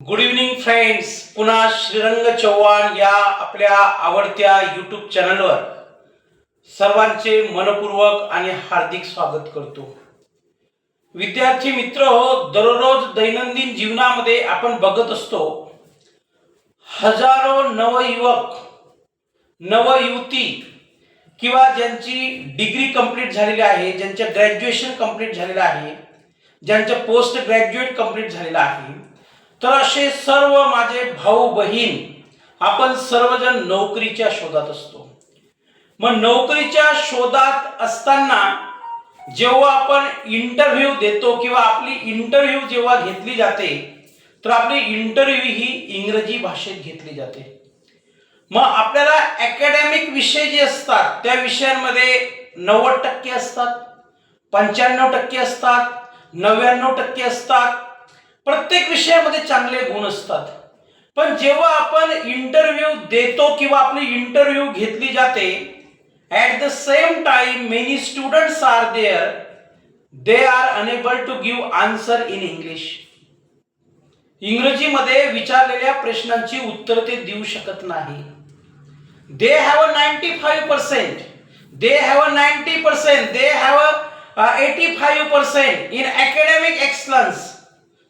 Good evening friends पुन्हा श्रीरंग चव्हाण या आपल्या आवडत्या यूट्यूब चॅनलवर सर्वांचे मनपूर्वक आणि हार्दिक स्वागत करतो. विद्यार्थी मित्र हो दररोज दैनंदिन जीवनामध्ये आपण बघत असतो हजारो नवयुवक नवयुवती किंवा ज्यांची डिग्री कंप्लीट झालेली आहे ज्यांचं ग्रॅज्युएशन कंप्लीट झालेलं आहे ज्यांचं पोस्ट ग्रॅज्युएट कंप्लीट झालेलं आहे तर असे सर्व माझे भाऊ बहीण आपण सर्वजण नोकरीच्या शोधात असतो. मग नोकरीच्या शोधात असताना जेव्हा आपण इंटरव्ह्यू देतो किंवा आपली इंटरव्ह्यू जेव्हा घेतली जाते तर आपली इंटरव्ह्यू ही इंग्रजी भाषेत घेतली जाते. मग आपल्याला अकॅडमिक विषय जे असतात त्या विषयांमध्ये नव्वद टक्के असतात पंच्याण्णव टक्के असतात नव्याण्णव टक्के असतात प्रत्येक विषयामध्ये चांगले गुण असतात. पण जेव्हा आपण इंटरव्ह्यू देतो किंवा आपली इंटरव्ह्यू घेतली जाते at the same time many students are there they are unable to give answer in English इंग्रजीमध्ये विचारलेल्या प्रश्नांची उत्तर ते देऊ शकत नाही. They have a ninety five percent they have a ninety percent they have a eighty five percent in academic excellence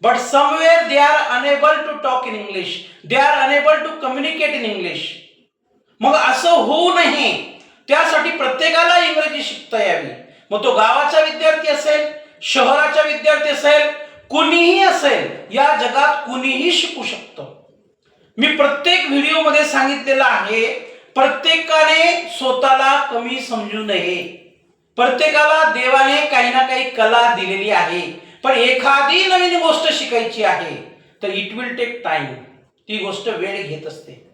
but somewhere they are unable to talk in english. They are unable to communicate in english. मग असं होऊ नये. त्यासाठी प्रत्येकाला इंग्रजी शिकता यावी. मग तो गावाचा विद्यार्थी असेल शहराचा विद्यार्थी असेल कुणीही असेल या जगात कुणीही शिकू शकतो. मी प्रत्येक व्हिडिओमध्ये सांगितलेलं आहे प्रत्येकाने स्वतःला कमी समजू नये. प्रत्येकाला देवाने काही ना काही कला दिलेली आहे. पण एखादी नवीन गोष्ट शिकायची आहे तर इट विल टेक टाइम ती गोष्ट वेळ घेत असते.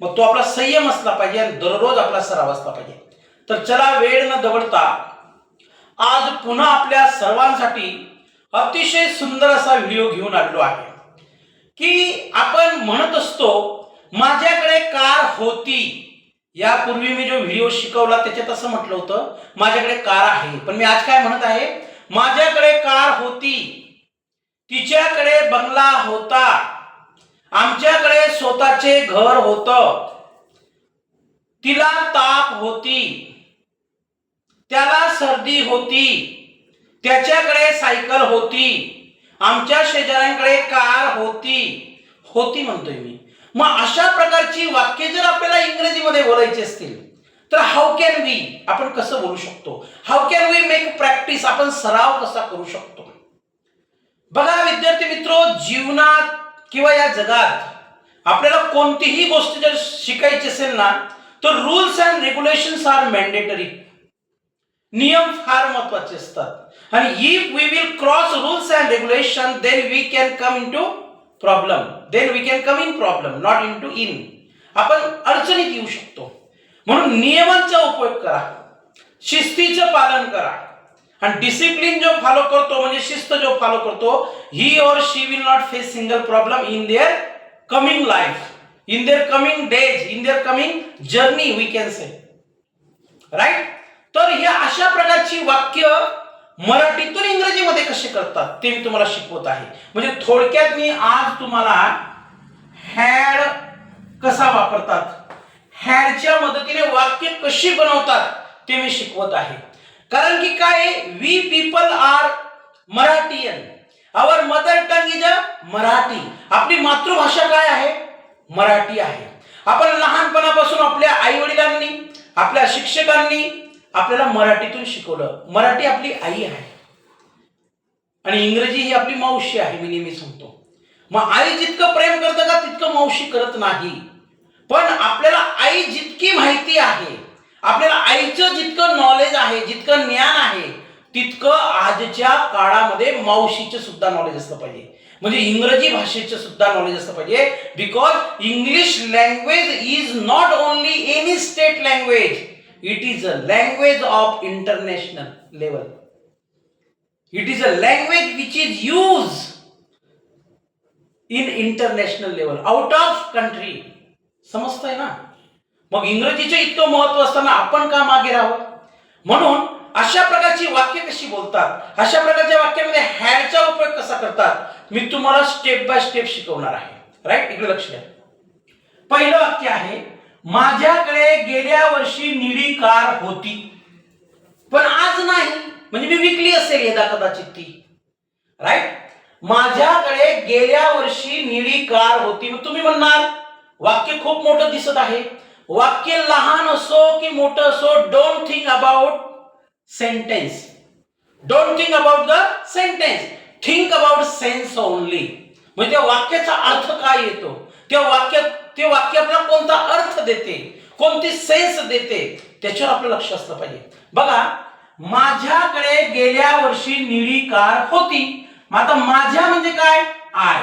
मग तो आपला संयम असला पाहिजे आणि दररोज आपला सराव असला पाहिजे. तर चला वेळ न दवडता आज पुन्हा आपल्या सर्वांसाठी अतिशय सुंदर असा व्हिडिओ घेऊन आलेलो आहे. की आपण म्हणत असतो माझ्याकडे कार होती. यापूर्वी मी जो व्हिडिओ शिकवला त्याच्यात असं म्हटलं होतं माझ्याकडे कार आहे. पण मी आज काय म्हणत आहे? माझ्याकडे कार होती. तिच्याकडे बंगला होता. आमच्याकडे स्वतःचे घर होत. तिला ताप होती. त्याला सर्दी होती. त्याच्याकडे सायकल होती. आमच्या शेजाऱ्यांकडे कार होती. होती म्हणतोय मी. मग अशा प्रकारची वाक्य जर आपल्याला इंग्रजीमध्ये बोलायची असतील तर हाऊ कॅन वी आपण कसं बोलू शकतो? How can we make practice आपण सराव कसा करू शकतो? बघा विद्यार्थी मित्र जीवनात किंवा या जगात आपल्याला कोणतीही गोष्ट जर शिकायची असेल ना तर rules and regulations are mandatory नियम फार महत्त्वाचे असतात. आणि if we will cross rules and regulation then we can come into problem then we can come in problem not into in आपण अडचणीत येऊ शकतो. म्हणून नियमांचा उपयोग करा. शिस्तीचं पालन करा. आणि डिसिप्लिन जो फॉलो करतो म्हणजे शिस्त जो फॉलो करतो he or she will not face single problem in their coming life in their coming days in their coming journey we can say right तर ह्या अशा प्रकारची वाक्य मराठीतून इंग्रजीमध्ये कसे करतात ते मी तुम्हाला शिकवत आहे. म्हणजे थोडक्यात मी आज तुम्हाला हॅड कसा वापरतात हॅडच्या मदतीने वाक्य कशी बनवतात ते मी शिकवत आहे. कारण की काय? We people are Marathian our mother tongue is a Marathi आपली मातृभाषा काय आहे? मराठी आहे. आपण लहानपणापासून आपल्या आई वडिलांनी आपल्या शिक्षकांनी आपल्याला मराठीतून शिकवलं. मराठी आपली आई आहे. आणि इंग्रजी ही आपली मावशी आहे मी नेहमी सांगतो. मग आई जितकं प्रेम करतं का तितकं मावशी करत नाही. पण आपल्याला आई जितकी माहिती आहे आपल्याला आईचं जितकं नॉलेज आहे जितकं ज्ञान आहे तितकं आजच्या काळामध्ये मावशीचं सुद्धा नॉलेज असलं पाहिजे. म्हणजे इंग्रजी भाषेचं सुद्धा नॉलेज असलं पाहिजे because English language is not only any state language it is a language of international level it is a language which is use in international level out of country समजतंय ना? मग इंग्रजीचं इतकं महत्त्व असताना आपण का मागे राहावं म्हणून अशा प्रकारची वाक्य कशी बोलतात? अशा प्रकारच्या वाक्यामध्ये हॅडचा उपयोग कसा करतात? मी तुम्हाला स्टेप बाय स्टेप शिकवणार आहे. राईट इकडे लक्ष द्या. पहिलं वाक्य आहे माझ्याकडे गेल्या वर्षी निळी कार होती. पण आज नाही. म्हणजे मी विकली असेल यदा कदाचित ती. राईट माझ्याकडे गेल्या वर्षी निळी कार होती. मग तुम्ही म्हणणार वाक्य खूप मोठं दिसत आहे. वाक्य लहान असो की मोठं असो don't think about sentence don't think about the sentence think about sense only म्हणजे त्या वाक्याचा अर्थ काय येतो? त्या वाक्यात ते वाक्य आपल्याला कोणता अर्थ देते? कोणती सेन्स देते? त्याच्यावर आपलं लक्ष असलं पाहिजे. बघा माझ्याकडे गेल्या वर्षी निळी कार होती. आता माझ्या म्हणजे काय? आय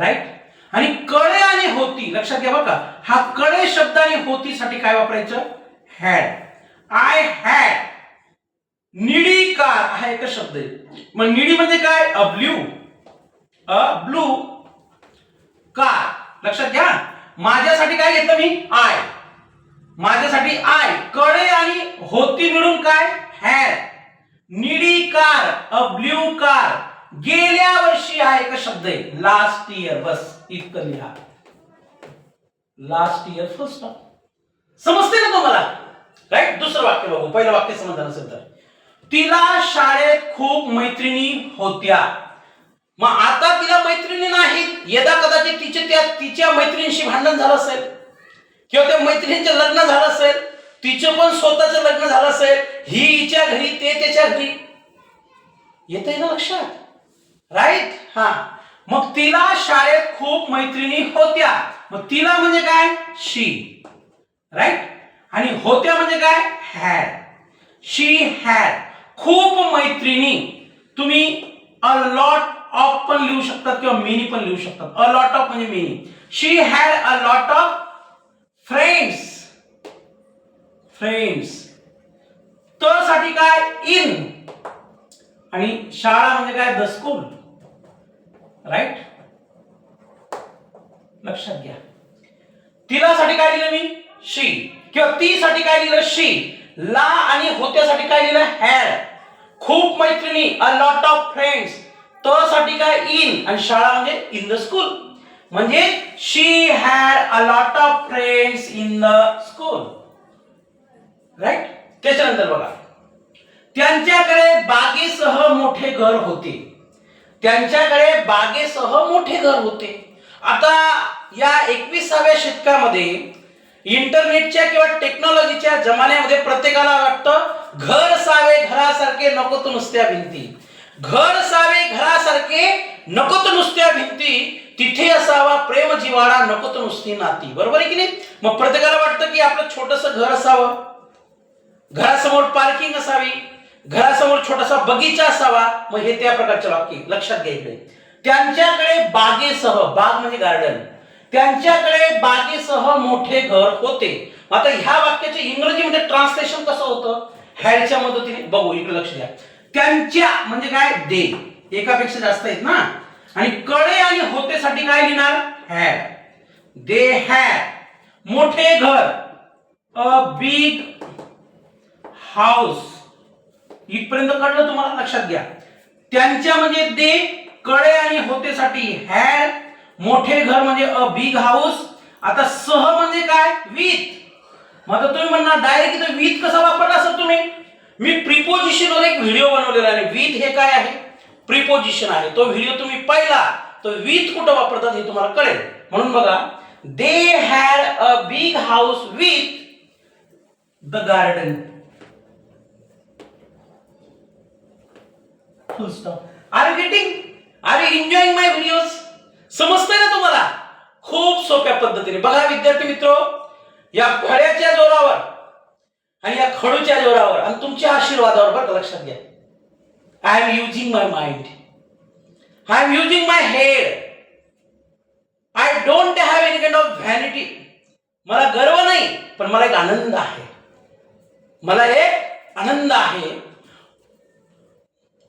राईट लक्षात घ्या बघा हा कळे शब्द आणि होतीसाठी काय वापरायचं? हॅड आय हॅड निळी कार हा एकच शब्द आहे. मग निडी म्हणजे काय? A blue a blue car. लक्षात घ्या. माझ्यासाठी काय घेतलं मी? आय माझ्यासाठी आय कळे आणि होती मिळून काय? हॅड निळी कार अ ब्ल्यू कार. गेल्या वर्षी हा एक शब्द आहे. लास्ट इयर बस इतकं लिहा. लास्ट इयर फर्स्ट समजते ना तुम्हाला? राईट दुसरं वाक्य बघू. पहिलं वाक्य समजलं नसेल तर. तिला शाळेत खूप मैत्रिणी होत्या. मग आता तिला मैत्रिणी नाहीत. यदा कदाचित तिचे त्या तिच्या मैत्रिणीशी भांडण झालं असेल किंवा त्या मैत्रिणींचं लग्न झालं असेल तिचं पण स्वतःचं लग्न झालं असेल ही हिच्या घरी ते त्याच्या घरी. येत ना लक्षात? राईट हा. मग तिला शाळेत खूप मैत्रिणी होत्या. मग तिला म्हणजे काय? शी. राईट आणि होत्या म्हणजे काय? हॅड शी हॅड खूप मैत्रिणी. तुम्ही अ लॉट ऑफ पण लिहू शकतात किंवा मेनी पण लिहू शकतात अ लॉट ऑफ म्हणजे many she had a lot of friends friends त साठी काय? इन आणि शाळा म्हणजे काय? द स्कूल राईट लक्षात घ्या. तिला साठी काय दिलं मी? शी. किंवा ती साठी काय दिलं शी. ला आणि होत्यासाठी काय लिहिलं? हॅड खूप मैत्रिणी अ लॉट ऑफ फ्रेंड्स त साठी काय? इन. आणि शाळा म्हणजे इन द स्कूल म्हणजे she had a lot of friends in the school right त्याच्यानंतर बघा. त्यांच्याकडे बागेसह मोठे घर होते. त्यांच्याकडे बागेसह मोठे घर होते. आता या एकविसाव्या शतकामध्ये इंटरनेटच्या किंवा टेक्नॉलॉजीच्या जमान्यामध्ये प्रत्येकाला वाटतं घर सावे घरासारखे नको तो नुसत्या भिंती. घर सावे घरासारखे नको तो नुसत्या भिंती. तिथे असावा प्रेम जिवाळा नको तो नुसती नाती. बरोबर आहे की नाही? मग प्रत्येकाला वाटतं की आपलं छोटस घर असावं. घरासमोर पार्किंग असावी. घरासमोर छोटासा बगीचा असावा. मग हे त्या प्रकारचे वाक्य लक्षात घ्यायचे त्यांच्याकडे बागेसह बाग म्हणजे गार्डन त्यांच्याकडे बागेसह मोठे घर होते. आता ह्या वाक्याचे इंग्रजीमध्ये ट्रान्सलेशन कसं होतं? हॅडच्या मदतीने बघू इकडे लक्ष द्या. त्यांच्या म्हणजे काय? दे. एकापेक्षा जास्त आहेत ना? आणि कळे आणि होतेसाठी काय लिहिणार? हॅड दे हॅड मोठे घर. अ बिग हाऊस इथपर्यंत कळलं तुम्हाला? लक्षात घ्या. त्यांच्या म्हणजे दे कळे आणि होतेसाठी हॅड मोठे घर म्हणजे अ बिग हाऊस आता सह म्हणजे काय? विथ मग आता तुम्ही म्हणणार डायरेक्ट इथं विथ कसा वापरला असं तुम्ही? मी प्रिपोजिशनवर एक व्हिडिओ बनवलेला आहे. विथ हे काय आहे? प्रिपोजिशन आहे. तो व्हिडिओ तुम्ही पाहिला तर विथ कुठं वापरतात हे तुम्हाला कळेल. म्हणून बघा they had a big house with the garden full stop are you getting are you enjoying my videos समजतंय ना तुम्हाला? खूप सोप्या पद्धतीने. बघा विद्यार्थी मित्र या खड्याच्या जोरावर आणि या खडूच्या जोरावर आणि तुमच्या आशीर्वादावर बरं का लक्षात घ्या. I am using my mind I am using my head I don't have any kind of vanity मला गर्व नाही पण मला एक आनंद आहे. मला एक आनंद आहे.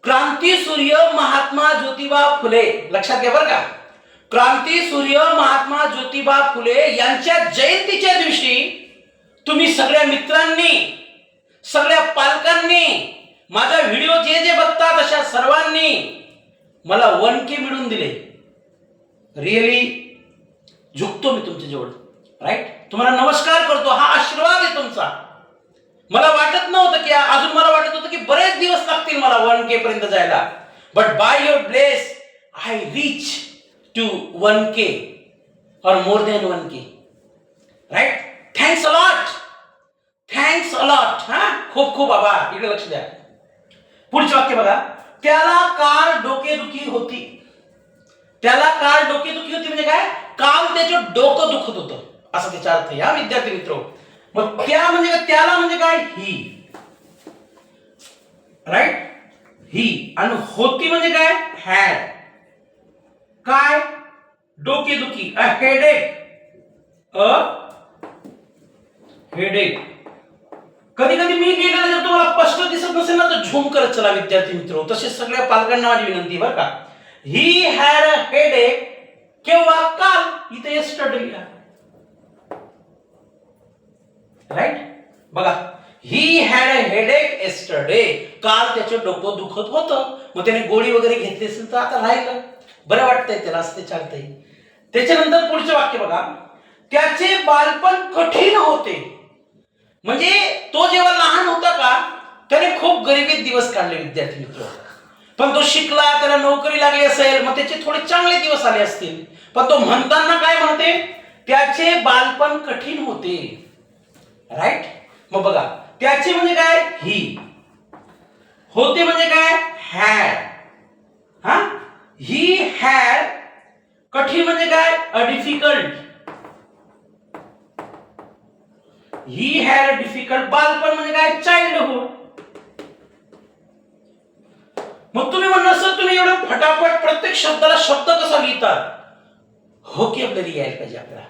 क्रांती सूर्य महात्मा ज्योतिबा फुले. लक्षात घ्या बरं का. क्रांती सूर्य महात्मा ज्योतिबा फुले यांच्या जयंतीच्या दिवशी तुम्ही सगळ्या मित्रांनी सगळ्या पालकांनी माझा व्हिडिओ जे जे बघतात अशा सर्वांनी मला वन के मिळून दिले. रिअली झुकतो मी तुमच्या जवळ राईट तुम्हाला नमस्कार करतो. हा आशीर्वाद आहे तुमचा. मला वाटत नव्हतं की अजून मला वाटत होतं की बरेच दिवस लागतील मला वन के पर्यंत जायला. But by your bless I reach to one K or more than one K right thanks a lot thanks a lot हा खूप खूप आभार. इकडे लक्ष द्या. पुढचे वाक्य बघा. त्याला कार डोकेदुखी होती. त्याला काल डोकेदुखी होती म्हणजे काय? काल त्याचं डोकं दुखत होतं. असं त्याचा अर्थ आहे. विद्यार्थी मित्र. मग त्या म्हणजे काय? त्याला म्हणजे काय? ही. Right he. आणि होती म्हणजे काय? हॅड काय? डोकेदुखी अ हेडेक अ? हेडेक कधी कधी मी लिहिलेलं जर तुम्हाला स्पष्ट दिसत नसेल ना तर झूम करत चला विद्यार्थी मित्र. तसेच सगळ्या पालकांना माझी विनंती बरं का. ही हॅड अ हेडेक केव्हा? काल. इथे येस्टरडे लिहा राईट बघा. He had a headache yesterday काल त्याचं डोकं दुखत होतं. मग त्याने गोळी वगैरे घेतली असेल तर आता राहिलं. बरं वाटतंय त्याला असं ते चालतंय. त्याच्यानंतर पुढचे वाक्य बघा. त्याचे बालपण कठीण होते. म्हणजे तो जेव्हा लहान होता का त्याने खूप गरिबीत दिवस काढले विद्यार्थी मित्र. पण तो शिकला त्याला नोकरी लागली असेल मग त्याचे थोडे चांगले दिवस आले असतील. पण तो म्हणताना काय म्हणते? त्याचे बालपण कठीण होते. राईट मग बघा त्याचे म्हणजे काय? ही होते म्हणजे काय? हॅड हा? ही हॅड कठीण म्हणजे काय? A difficult he had a difficult बालपण म्हणजे काय? चाइल्डहुड मग तुम्ही म्हणणार सर तुम्ही एवढं फटाफट प्रत्येक शब्दाला शब्द कसा लिहितात होकॅबलरी यायला पाहिजे आपल्याला.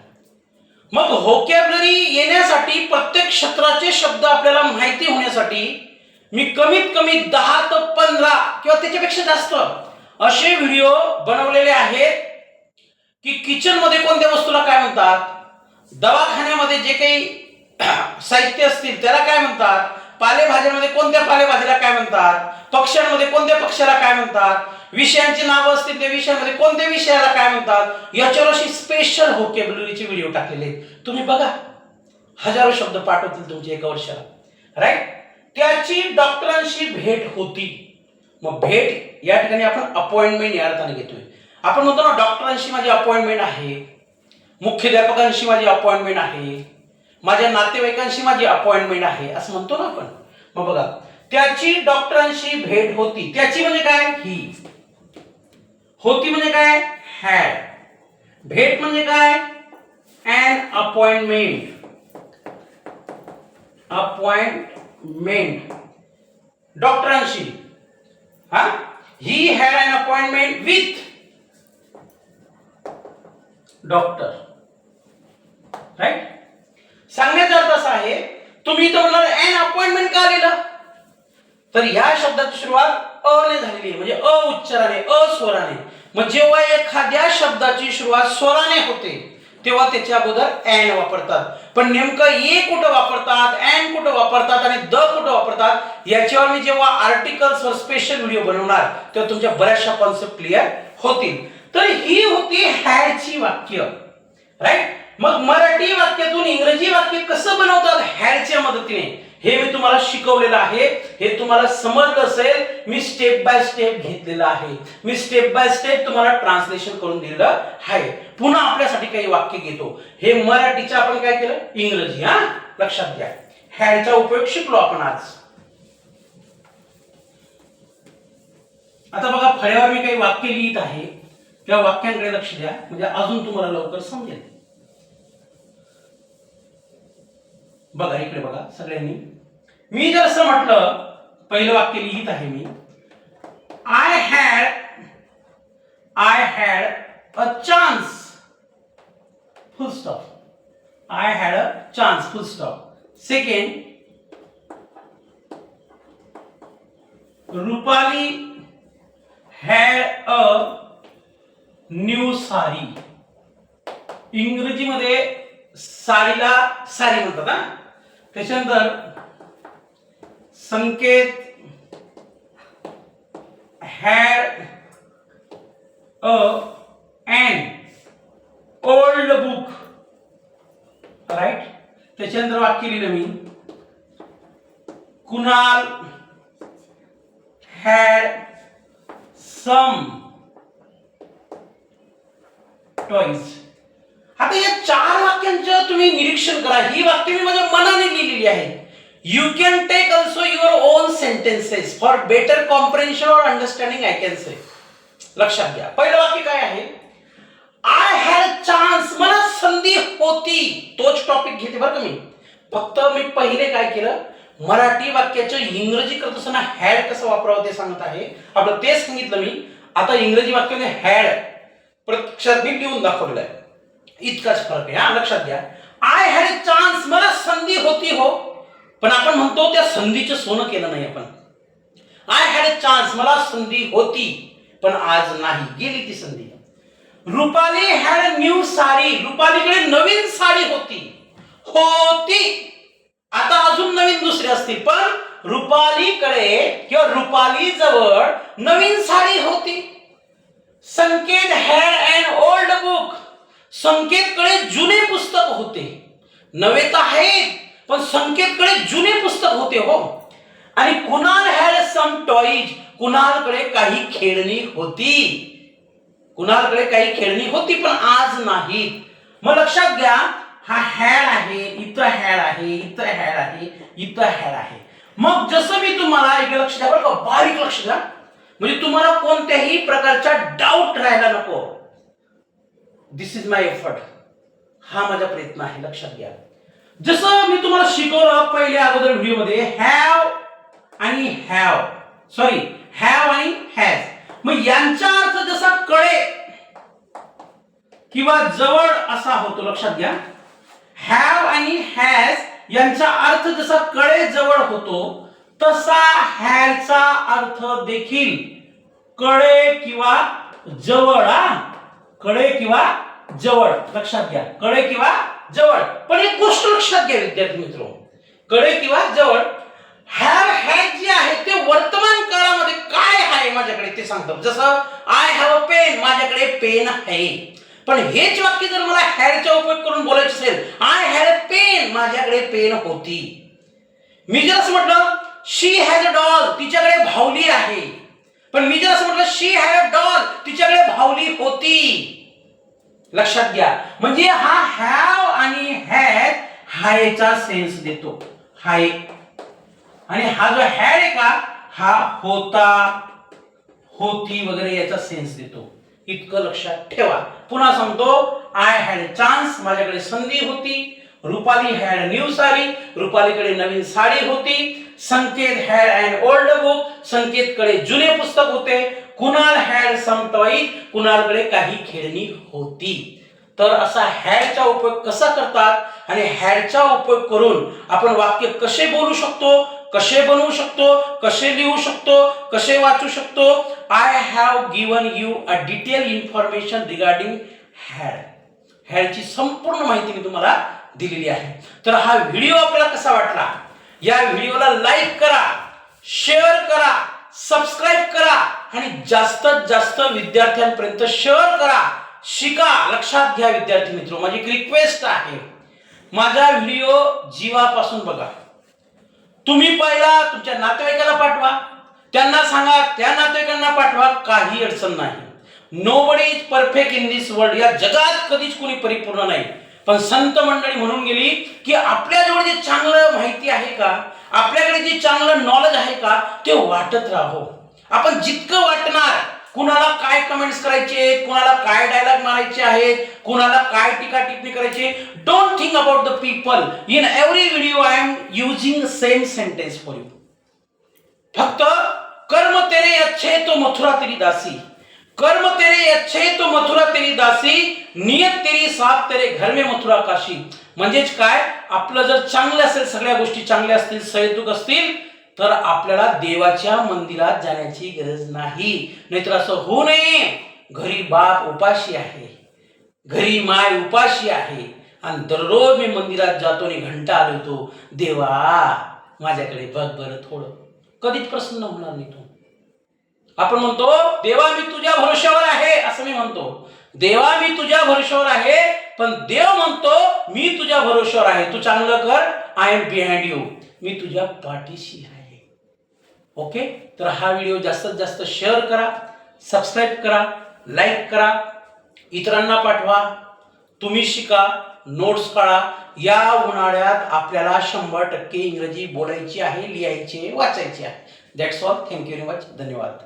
मग होकॅबलरी येण्यासाठी प्रत्येक क्षेत्राचे शब्द आपल्याला माहिती होण्यासाठी मी कमीत कमी दहा ते पंधरा किंवा त्याच्यापेक्षा जास्त असे व्हिडिओ बनवलेले आहेत की किचनमध्ये कोणत्या वस्तूला काय म्हणतात? दवाखान्यामध्ये जे काही साहित्य असतील त्याला काय म्हणतात? पालेभाज्यांमध्ये कोणत्या पालेभाजीला काय म्हणतात? पक्ष्यांमध्ये कोणत्या पक्षाला काय म्हणतात? विषयांची नावं असतील त्या विषयामध्ये कोणत्या विषयाला काय म्हणतात? याच्यावर अशी स्पेशल होकेबलरीचे व्हिडिओ टाकलेले आहेत. तुम्ही बघा. हजारो शब्द पाठवतील तुमच्या एका वर्षाला. राईट त्याची डॉक्टरांशी भेट होती. मग भेट या ठिकाणी आपण अपॉइंटमेंट या अर्थाने घेतोय. आपण म्हणतो ना डॉक्टरांशी माझी अपॉइंटमेंट आहे मुख्याध्यापकांशी माझी अपॉइंटमेंट आहे माझ्या नातेवाईकांशी माझी अपॉइंटमेंट आहे असं म्हणतो ना आपण. मग बघा त्याची डॉक्टरांशी भेट होती. त्याची म्हणजे काय? ही. होती म्हणजे काय? हॅड भेट म्हणजे काय? अन अपॉइंटमेंट अपॉइंटमेंट डॉक्टरांशी. हा? He had an appointment with doctor right सांगण्याचा अर्थ असा आहे तुम्ही तर म्हणणार एन अपॉइंटमेंट का लिहिलं? तर ह्या शब्दाची सुरुवात अ ने झालेली म्हणजे अ उच्चाराने अ स्वराने. मग जेव्हा एखाद्या शब्दाची सुरुवात स्वराने होते तेव्हा त्याच्या अगोदर अँड वापरतात. पण नेमकं ए कुठं वापरतात अँड कुठं वापरतात आणि द कुठं वापरतात याच्यावर मी जेव्हा आर्टिकल स्पेशल व्हिडिओ बनवणार तेव्हा तुमच्या बऱ्याचशा कॉन्सेप्ट क्लिअर होतील. तर ही होती हॅडची वाक्य. राईट मग मराठी वाक्यातून इंग्रजी वाक्य कसं बनवतात हॅडच्या मदतीने? हे मी तुम्हाला शिकवलेलं आहे. हे तुम्हाला समजलं असेल मी स्टेप बाय स्टेप घेतलेलं आहे. मी स्टेप बाय स्टेप तुम्हाला ट्रान्सलेशन करून दिलेलं आहे. पुन्हा आपल्यासाठी काही वाक्य घेतो. हे मराठीचं आपण काय केलं? इंग्रजी हा? लक्षात घ्या. हॅडचा उपयोग शिकलो आपण आज. आता बघा फळ्यावर मी काही वाक्य लिहित आहे. त्या वाक्यांकडे लक्ष द्या. म्हणजे अजून तुम्हाला लवकर समजेल. बघा इकडे बघा सगळ्यांनी. मी जर असं म्हटलं पहिलं वाक्य लिहित आहे मी. I had I had a chance full stop I had a chance full stop second Rupali had a new sari इंग्रजीमध्ये साडीला साडी म्हणतात हा? त्याच्यानंतर Sanket had a and old book. Right त्याच्यानंतर वाक्य लिहिलं मी. Kunal had some. टॉईज आता या चार वाक्यांचं तुम्ही निरीक्षण करा. ही वाक्य मी माझ्या मनाने लिहिलेली आहे. You can take also your own sentences for better comprehension or understanding I can say लक्षात घ्या. पहिलं वाक्य काय आहे? आय हॅड चान्स मला संधी होती. तोच टॉपिक घेते बरं का मी. फक्त मी पहिले काय केलं? मराठी वाक्याचं इंग्रजी करत असताना हॅड कसं वापरावं ते सांगत आहे. आपलं तेच सांगितलं मी. आता इंग्रजी वाक्याने हॅड प्रत्यक्षात मी लिहून दाखवलेलं आहे. इतकाच फरक आहे हा लक्षात घ्या. आय हॅड ए चान्स मला संधी होती हो. पण आपण म्हणतो त्या संधीचं सोनं केलं नाही आपण. आय हॅड ए चान्स मला संधी होती पण आज नाही. गेली ती संधी. Rupali had new sari. रुपालीकडे नवीन साडी होती. होती. आता अजून नवीन दुसरी असतील पण रुपालीकडे किंवा रुपाली जवळ नवीन साडी होती. Sanket had an old book संकेतकडे जुने पुस्तक होते. नवे तर आहेत पण संकेतकडे जुने पुस्तक होते हो. आणि कुणाल हॅड सम टॉईज कुणालकडे काही खेळणी होती. कुणालकडे काही खेळणी होती पण आज नाही मग लक्षात घ्या हा हॅड आहे इथं हॅड आहे इथं हॅड आहे इथं हॅड आहे. मग जसं मी तुम्हाला एक लक्ष द्या बरं का बारीक लक्ष द्या. म्हणजे तुम्हाला कोणत्याही प्रकारचा डाऊट राहायला नको. दिस इज माय एफर्ट हा माझा प्रयत्न आहे. लक्षात घ्या. जसं मी तुम्हाला शिकवलं पहिले अगोदर व्हिडिओमध्ये हॅव आणि हॅव सॉरी हॅव आणि हॅज मग यांचा अर्थ जसा कळे किंवा जवळ असा होतो. लक्षात घ्या. हॅव आणि हॅज यांचा अर्थ जसा कळे जवळ होतो तसा हॅलचा अर्थ देखील कळे किंवा जवळ हा. कळे किंवा जवळ लक्षात घ्या. कळे किंवा जवळ. पण एक गोष्ट लक्षात घ्या विद्यार्थी मित्र. कळे किंवा जवळ हॅव हॅज जे आहे ते वर्तमान काळामध्ये काय आहे माझ्याकडे ते सांगतो. जसं आय हॅव अ पेन माझ्याकडे पेन आहे. पण हेच वाक्य जर मला हॅडचा उपयोग करून बोलायचं असेल आय हॅड अ पेन माझ्याकडे पेन होती. मी जर असं म्हटलं शी हॅज अ डॉल तिच्याकडे भावली आहे. पण मी जर असं म्हटलं शी हॅड अ डॉल तिच्याकडे भावली होती. लक्षात घ्या. म्हणजे हा हॅव आणि हॅड हायचा सेन्स देतो. हाय. आणि हा जो हॅड आहे का हा होता होती वगैरे याचा सेन्स देतो. इतकं लक्षात ठेवा. पुन्हा सांगतो आय हॅड चान्स माझ्याकडे संधी होती. रुपाली हॅड न्यू साडी रुपालीकडे नवीन साडी होती. Sanket had an old book संकेतकडे जुने पुस्तक होते. कुणाल हॅड सम टॉय कुणालकडे काही खेळणी होती. तर असा हॅडचा उपयोग कसा करतात? आणि हॅडचा उपयोग करून आपण वाक्य कसे बोलू शकतो? कसे बनवू शकतो? कसे लिहू शकतो? कसे वाचू शकतो? I have given you a detail information regarding had हॅडची संपूर्ण माहिती मी तुम्हाला दिलेली आहे. तर हा व्हिडिओ आपल्याला कसा वाटला? या व्हिडिओला लाईक करा शेअर करा सबस्क्राईब करा. आणि जास्तीत जास्त विद्यार्थ्यांपर्यंत शेअर करा. शिका. लक्षात घ्या विद्यार्थी मित्र माझी एक रिक्वेस्ट आहे. माझा व्हिडिओ जीवापासून बघा. तुम्ही पहिला तुमच्या नातेवाईकाला पाठवा. त्यांना सांगा त्या नातेवाईकांना पाठवा. काही अडचण नाही. Nobody is perfect in this world या जगात कधीच कोणी परिपूर्ण नाही. पण संत मंडळी म्हणून गेली की आपल्याजवळ जे चांगलं माहिती आहे का आपल्याकडे जे चांगलं नॉलेज आहे का ते वाटत राहो आपण जितकं वाटणार कुणाला काय कमेंट्स करायचे कुणाला काय डायलॉग मारायचे आहेत कुणाला काय टीका टिप्पणी करायची don't think about the people in every video I am using same sentence for you फक्त कर्म तेरे अच्छे तो मथुरा तेरी दासी. कर्म तेरे अच्छे तो मथुरा तेरी दासी नियत तेरी साथ तेरे घर में मथुरा काशी. म्हणजेच काय? आपलं जर चांगलं असेल सगळ्या गोष्टी चांगल्या असतील सहतूक असतील तर आपल्याला देवाच्या मंदिरात जाण्याची गरज नाही. नाहीतर असं होऊ नये. घरी बाप उपाशी आहे. घरी माय उपाशी आहे. आणि दररोज मी मंदिरात जातो आणि घंटा आलो देवा माझ्याकडे बघ बरं थोडं. कधीच प्रसन्न होणार नाही तू. आपण म्हणतो देवा मी तुझ्या भरोश्यावर आहे. असं मी म्हणतो. देवा मी तुझ्या भरोश्यावर आहे. पण देव म्हणतो मी तुझ्या भरोश्यावर आहे. तू चांगलं कर. आय एम बिहाइंड यू मी तुझ्या पाठीशी आहे. ओके? तर हा व्हिडिओ जास्तीत जास्त शेअर करा सबस्क्राईब करा लाईक करा इतरांना पाठवा तुम्ही शिका नोट्स काढा. या उन्हाळ्यात आपल्याला शंभर टक्के इंग्रजी बोलायची आहे लिहायची आहे वाचायची आहे. That's all thank you very much धन्यवाद.